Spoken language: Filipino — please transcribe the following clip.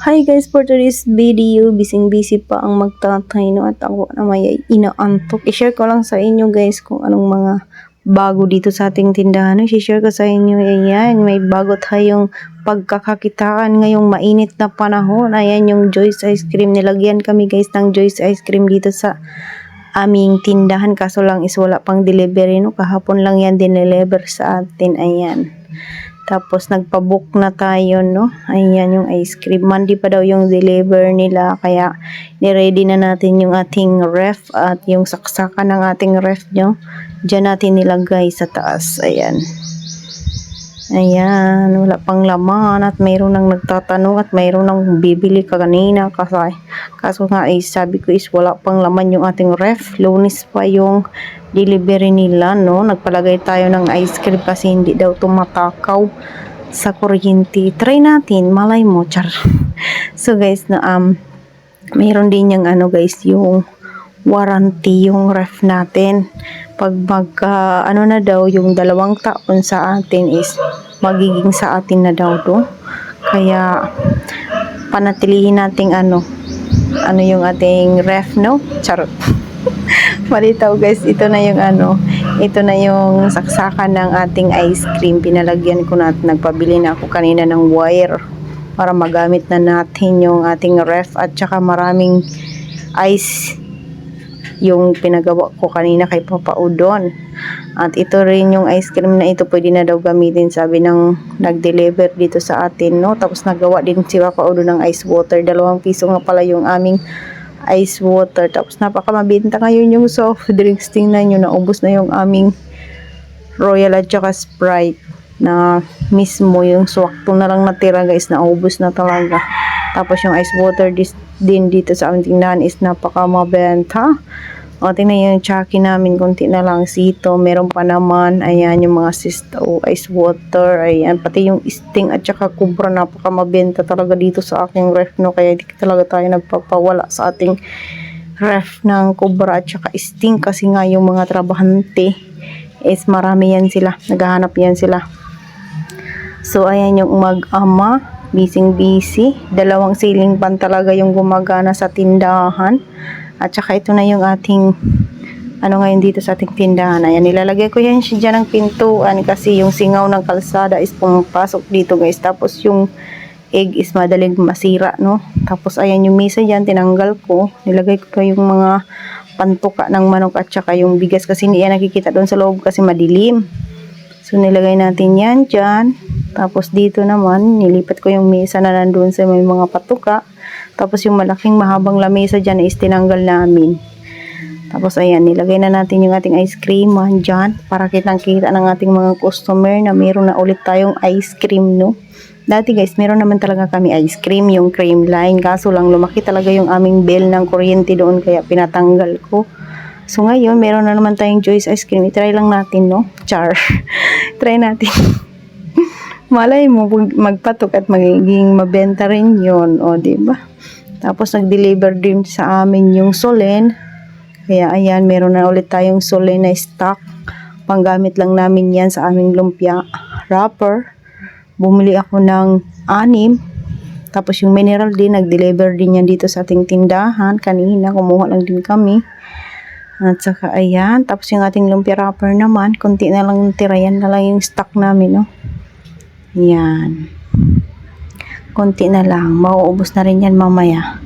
Hi guys, for today's video, bising-busy pa ang magtatay no at ako na may inaantok. I-share ko lang sa inyo guys kung anong mga bago dito sa ating tindahan. I-share ko sa inyo, ayan, may bago tayong pagkakakitaan ngayong mainit na panahon. Ayan yung Joyce Ice Cream. Nilagyan kami guys ng Joyce Ice Cream dito sa aming tindahan. Kaso lang is wala pang delivery no. Kahapon lang yan dineliver sa atin. Ayan. Tapos nagpabook na tayo, no? Ayan yung ice cream. Monday pa daw yung deliver nila. Kaya niready na natin yung ating ref at yung saksakan ng ating ref nyo. Diyan natin nilagay sa taas. Ayan. Ayan, wala pang laman at mayroon nang nagtatanong at mayroon nang bibili ka kanina kasi kaso nga ay sabi ko is wala pang laman yung ating ref. Lunis pa yung delivery nila, no? Nagpalagay tayo ng ice cream kasi hindi daw tumatakaw sa kuryente. Try natin, malay mo, char. so guys, na um, mayroon din yung ano guys, yung warranty yung ref natin. Pag magka, ano na daw, yung dalawang taon sa atin is magiging sa atin na daw to. Kaya, panatilihin nating ano, ano yung ating ref, no? Charot. Malitaw guys, ito na yung ano, ito na yung saksakan ng ating ice cream. Pinalagyan ko na at nagpabili na ako kanina ng wire para magamit na natin yung ating ref at saka maraming ice yung pinagawa ko kanina kay Papa Udon. At ito rin yung ice cream na ito pwede na daw gamitin sabi ng nag-deliver dito sa atin no. Tapos nagawa din si Papa Udon ng ice water. Dalawang piso nga pala yung aming ice water. Tapos napakamabenta ngayon yung soft drinks. Tingnan nyo, naubos na yung aming Royal at Sprite na mismo yung swakto na lang natira guys. Naubos na talaga. Tapos yung ice water dis, din dito sa aming tindahan is napakamabenta. O tingnan yung chucky namin. Kunti na lang sito. Meron pa naman. Ayan yung mga sisto ice water. Ayan pati yung sting at saka kubra. Napakamabenta talaga dito sa aking ref no? Kaya di talaga tayo nagpapawala sa ating ref ng kubra at saka sting. Kasi nga yung mga trabahante is marami yan sila. Naghahanap yan sila So, ayan yung mag-ama, busy-busy. Dalawang ceiling fan talaga yung gumagana sa tindahan. At saka ito na yung ating, ano ngayon dito sa ating tindahan. Ayan, nilalagay ko yan siya dyan ng pintuan kasi yung singaw ng kalsada is pumapasok dito guys. Tapos yung egg is madaling masira, no? Tapos ayan yung mesa dyan, tinanggal ko. Nilagay ko pa yung mga pantuka ng manok at saka yung bigas kasi hindi yan nakikita doon sa loob kasi madilim. So, nilagay natin yan dyan. Tapos, dito naman, nilipat ko yung mesa na nandun sa may mga patuka. Tapos, yung malaking mahabang lamesa dyan is tinanggal namin. Tapos, ayan, nilagay na natin yung ating ice cream man dyan para kitang-kita ng ating mga customer na meron na ulit tayong ice cream, no? Dati guys, meron naman talaga kami ice cream, yung cream line. Kaso lang, lumaki talaga yung aming bill ng kuryente doon kaya pinatanggal ko. So ngayon, meron na naman tayong Joyce ice cream. I-try lang natin, no? Char. Try natin. Malay mo, magpatok at magiging mabenta rin yun. O, ba? Tapos, nag-deliver din sa amin yung Solen. Kaya, ayan, meron na ulit tayong Solen na stock. Panggamit lang namin yan sa aming lumpia wrapper. Bumili ako ng anim. Tapos, yung mineral din, nag-deliver din yan dito sa ating tindahan. Kanina, kumuha lang din kami. At saka ayan, tapos yung ating lumpia wrapper naman, konti na lang tira yan na lang yung stock namin, no. Yan. Konti na lang, mauubos na rin yan mamaya.